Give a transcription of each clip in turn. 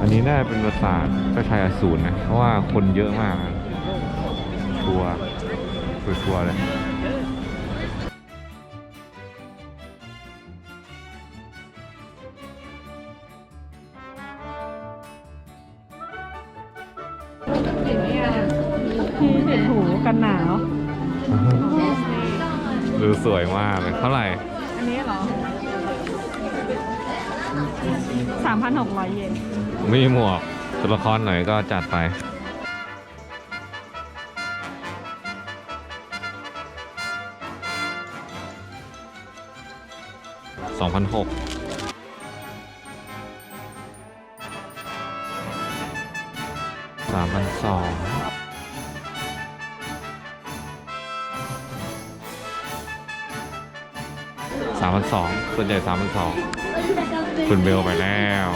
อันนี้น่าจะเป็นปราสาทพระชายอสูรนะ เพราะว่าคนเยอะมากนะชัวร์ชัวร์ๆเลยที่เห็นหูกันหนาว ดูสวยมากเลยเท่าไหร่ 3,600 เยนมีหมวกตัวละครหน่อยก็จัดไป สองพันหกสามพันสองสามพันสองส่วนใหญ่สามพันสอง คุณเบลไปแล้ว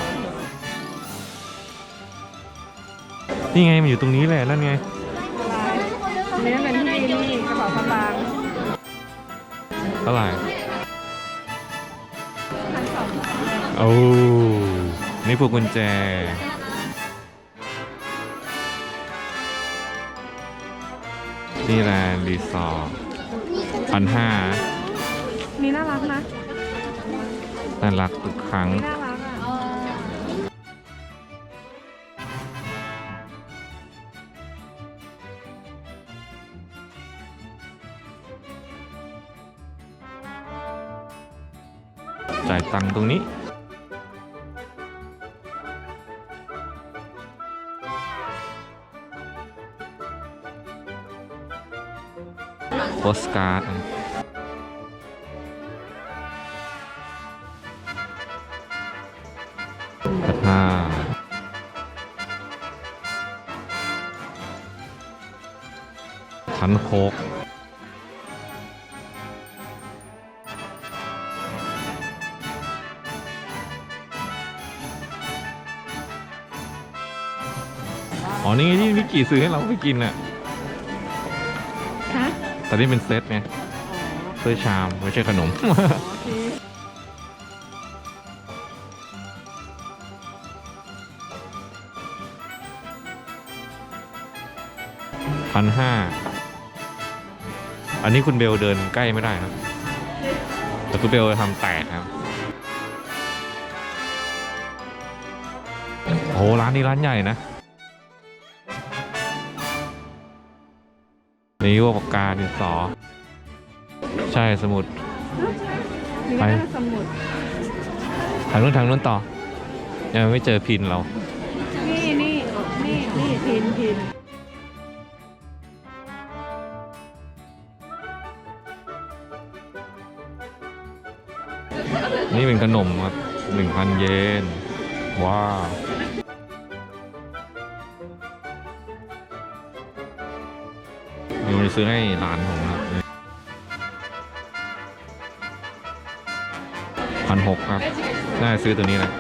นี่ไงมันอยู่ตรงนี้แหละนั่นไงอันนี้เป็นที่นี่กระเป๋าสตางค์เท่าไหร่โอ้นี่พวกกุญแจนี่แหละรีสอร์ทพันห้านี่น่ารักนะ น่ารักทุกครั้ง จ่ายตังค์ตรงนี้โพสการ์ด กระทาชั้นโคกอ๋อ นี่ไงที่มิกกี้ซื้อให้เราไปกินน่ะฮะแต่นี่เป็นเซตไงซื้อชาม ไม่ใช่ขนม โอเค พันห้าอันนี้คุณเบลเดินใกล้ไม่ได้ครับ แต่คุณเบลจะทำแตกครับโอ้โหร้านนี้ร้านใหญ่นะ นี่ว่าปากกาดินสอ ใช่สมุดนี่ก็น่าจะสมุดทางนู้นทางนู้นต่อยังไม่เจอพินเรา นี่นี่นี่นี่พินพิน นี่เป็นขนมครับหนึ่งพันเยน ว้าวนี่มันซื้อให้หลานผมครับพันหกครับ น่าซื้อตัวนี้แหละ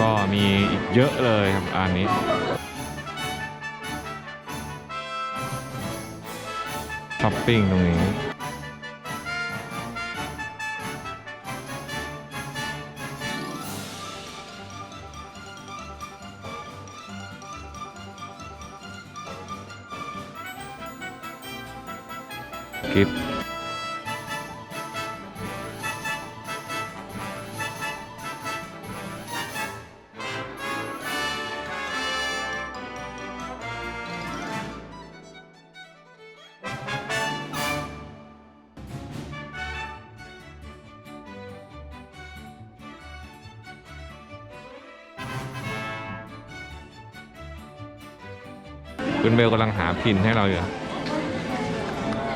ก็มีอีกเยอะเลยครับอันนี้ ช้อปปิ้งตรงนี้ กิฟต์ คุณเบลกำลังหาพินให้เราอยู่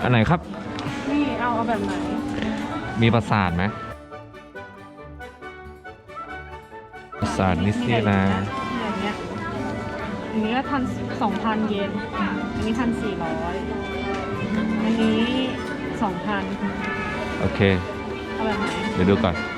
อันไหนครับ นี่เอาเอาแบบไหน มีปราสาทไหมปราสาทนิสนีแลนด์อย่างเงี้ยอันนี้ก็พันสองพันเยน อันนี้พันสี่ร้อยอันนี้สองพันโอเค เอาแบบไหน เดี๋ยวดูก่อนเ